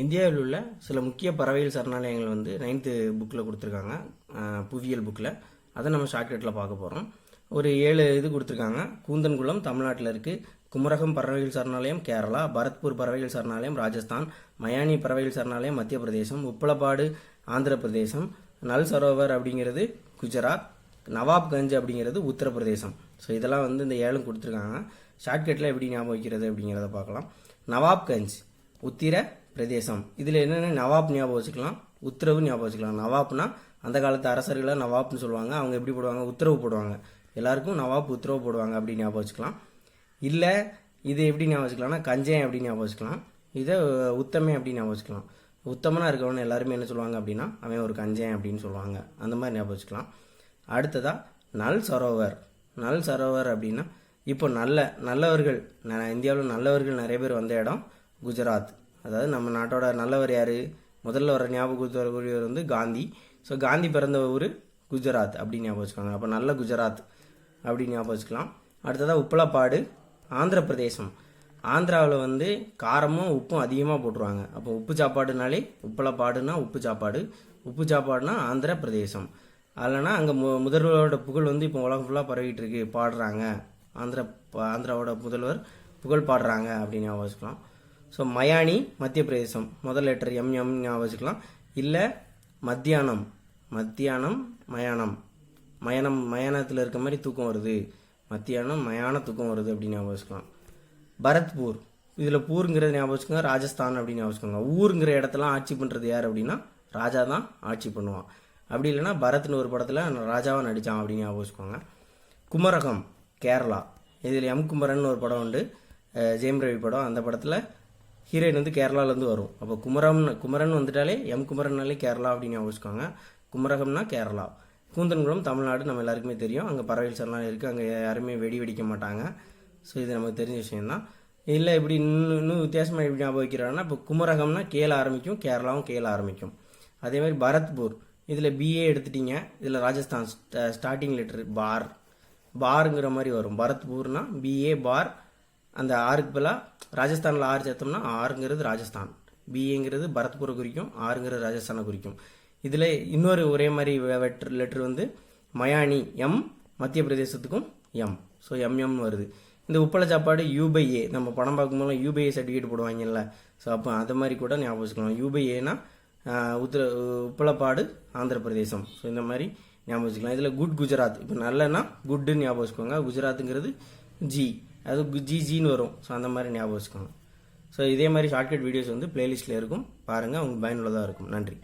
இந்தியாவில் உள்ள சில முக்கிய பறவைகள் சரணாலயங்கள் வந்து நைன்த்து புக்கில் கொடுத்துருக்காங்க. புவியியல் புக்கில் அதை நம்ம ஷார்ட்கட்டில் பார்க்க போகிறோம் ஒரு ஏழு இது கொடுத்துருக்காங்க. கூந்தன்குளம் தமிழ்நாட்டில் இருக்குது குமரகம் பறவைகள் சரணாலயம் கேரளா. பரத்பூர் பறவைகள் சரணாலயம் ராஜஸ்தான். மயானி பறவைகள் சரணாலயம் மத்திய பிரதேசம். உப்பளப்பாடு ஆந்திர பிரதேசம். நல் சரோவர் அப்படிங்கிறது குஜராத். நவாப்கஞ்ச் அப்படிங்கிறது உத்தரப்பிரதேசம். ஸோ இதெல்லாம் வந்து இந்த ஏழும் கொடுத்துருக்காங்க. ஷார்ட்கட்டில் எப்படி ஞாபகம் வைக்கிறது அப்படிங்கிறத பார்க்கலாம். நவாப்கஞ்ச் உத்திர பிரதேசம். இதில் என்னென்ன நவாப் ஞாபகம் வச்சுக்கலாம்? உத்தரவு ஞாபகம் வச்சுக்கலாம். நவாப்னா அந்த காலத்து அரசர்களை நவாப்னு சொல்லுவாங்க. அவங்க எப்படி போடுவாங்க? உத்தரவு போடுவாங்க. எல்லாருக்கும் நவாப் உத்தரவு போடுவாங்க அப்படின்னு ஞாபகம் வச்சுக்கலாம். இல்லை இது எப்படி ஞாபகம் வச்சுக்கலாம்னா கஞ்சேன் அப்படின்னு ஞாபகம் வச்சுக்கலாம். இதை உத்தமே அப்படின்னு ஞாபகம் வச்சுக்கலாம். உத்தமனாக இருக்கவன எல்லாருமே என்ன சொல்லுவாங்க அப்படின்னா அவன் ஒரு கஞ்சேன் அப்படின்னு சொல்லுவாங்க. அந்த மாதிரி ஞாபகம் வச்சுக்கலாம். அடுத்ததாக நல் சரோவர். நல் சரோவர் அப்படின்னா இப்போ நல்ல நல்லவர்கள் ந- இந்தியாவில் நல்லவர்கள் நிறைய பேர் வந்த இடம் குஜராத். அதாவது நம்ம நாட்டோட நல்லவர் யார்? முதல்ல வர ஞாபகத்துக்கு வரக்கூடியவர் வந்து காந்தி. ஸோ காந்தி பிறந்த ஊர் குஜராத் அப்படின்னு ஞாபகம் வச்சுக்கோங்க. அப்போ நல்ல குஜராத் அப்படின்னு ஞாபகம் வச்சுக்கலாம். அடுத்ததாக உப்பளப்பாடு ஆந்திர பிரதேசம். ஆந்திராவில் வந்து காரமும் உப்பும் அதிகமாக போட்டுருவாங்க. அப்போ உப்பு சாப்பாடுனாலே உப்பளப்பாடுனா உப்பு சாப்பாடு உப்பு சாப்பாடுனா ஆந்திர பிரதேசம். அதில்னா அங்கே மு முதல்வரோட புகழ் வந்து இப்போ உலகம் ஃபுல்லாக பரவிட்டு இருக்கு. பாடுறாங்க. ஆந்திர ஆந்திராவோட முதல்வர் புகழ் பாடுறாங்க அப்படின்னு ஞாபகம் வச்சுக்கலாம். ஸோ மயானி மத்திய பிரதேசம் முதல் லெட்டர் எம் எம் ஞாபகம் வச்சுக்கலாம். இல்லை மத்தியானம் மத்தியானம் மயானம் மயானம் மயானத்தில் இருக்க மாதிரி தூக்கம் வருது. மத்தியானம் மயான தூக்கம் வருது அப்படின்னு ஞாபகம் வச்சுக்கலாம். பரத்பூர். இதில் பூருங்கிறது ஞாபகம் வச்சுக்கோங்க. ராஜஸ்தான் அப்படின்னு ஞாபகம் வச்சுக்கோங்க. ஊருங்கிற இடத்தெல்லாம் ஆட்சி பண்ணுறது யார் அப்படின்னா ராஜா தான் ஆட்சி பண்ணுவான். அப்படி இல்லைன்னா பரத்னு ஒரு படத்தில் ராஜாவை நடித்தான் அப்படின்னு ஞாபகம் வச்சுக்கோங்க. குமரகம் கேரளா. இதில் எம் குமரன் ஒரு படம் உண்டு. ஜெயம் ரவி படம். அந்த படத்தில் ஹீரோயின் வந்து கேரளாலேருந்து வரும். அப்போ குமரம் குமரன் வந்துட்டாலே எம் குமரன்னாலே கேரளா அப்படின்னு ஞாபகம் குமரகம்னா கேரளா. கூந்தன்குளம் தமிழ்நாடு நம்ம எல்லாருக்குமே தெரியும். அங்கே பறவைகள் சரணாலயம் இருக்குது அங்கே யாருமே வெடி வெடிக்க மாட்டாங்க. ஸோ இது நமக்கு தெரிஞ்ச விஷயம்தான். இல்லை இப்படி இன்னும் இன்னும் வித்தியாசமாக எப்படி ஞாபகம் வைக்கிறாங்கன்னா இப்போ குமரகம்னா கேல ஆரம்பிக்கும் கேரளாவும் கேல ஆரம்பிக்கும். அதே மாதிரி பரத்பூர். இதில் பிஏ எடுத்துட்டீங்க. இதில் ராஜஸ்தான் ஸ்டார்டிங் லெட்டர் பார் பாருங்கிற மாதிரி வரும். பரத்பூர்னா பிஏ பார் அந்த ஆறுக்கு பதிலாக ராஜஸ்தானில் ஆறு சேர்த்தோம்னா ஆறுங்கிறது ராஜஸ்தான். பிஏங்கிறது பரத்பூரை குறிக்கும் ஆறுங்கிறது ராஜஸ்தானை குறிக்கும். இதில் இன்னொரு ஒரே மாதிரி வெட்டர் லெட்டர் வந்து மயானி எம் மத்திய பிரதேசத்துக்கும் எம் ஸோ எம்எம் வருது. இந்த உப்பள சாப்பாடு யூபைஏ நம்ம படம் பார்க்கும்போது யூபிஐ சர்டிஃபிகேட் போடுவாங்கல்ல. ஸோ அப்போ அது மாதிரி கூட ஞாபகம் வச்சுக்கலாம். யூபிஏனா உத்திர உப்பளப்பாடு ஆந்திர பிரதேசம். ஸோ இந்த மாதிரி ஞாபகம் வச்சுக்கலாம். இதில் குட் குஜராத் இப்போ நல்லன்னா குட்டுன்னு ஞாபகம் வச்சுக்கோங்க. குஜராத்துங்கிறது ஜி அது கு- ஜின்னு வரும். ஸோ அந்த மாதிரி ஞாபகம் வச்சுக்கோங்க. ஸோ இதே மாதிரி ஷார்ட்கட் வீடியோஸ் வந்து பிளேலிஸ்ட்டில் இருக்கும். பாருங்கள் உங்களுக்கு பயனுள்ளதாக இருக்கும். நன்றி.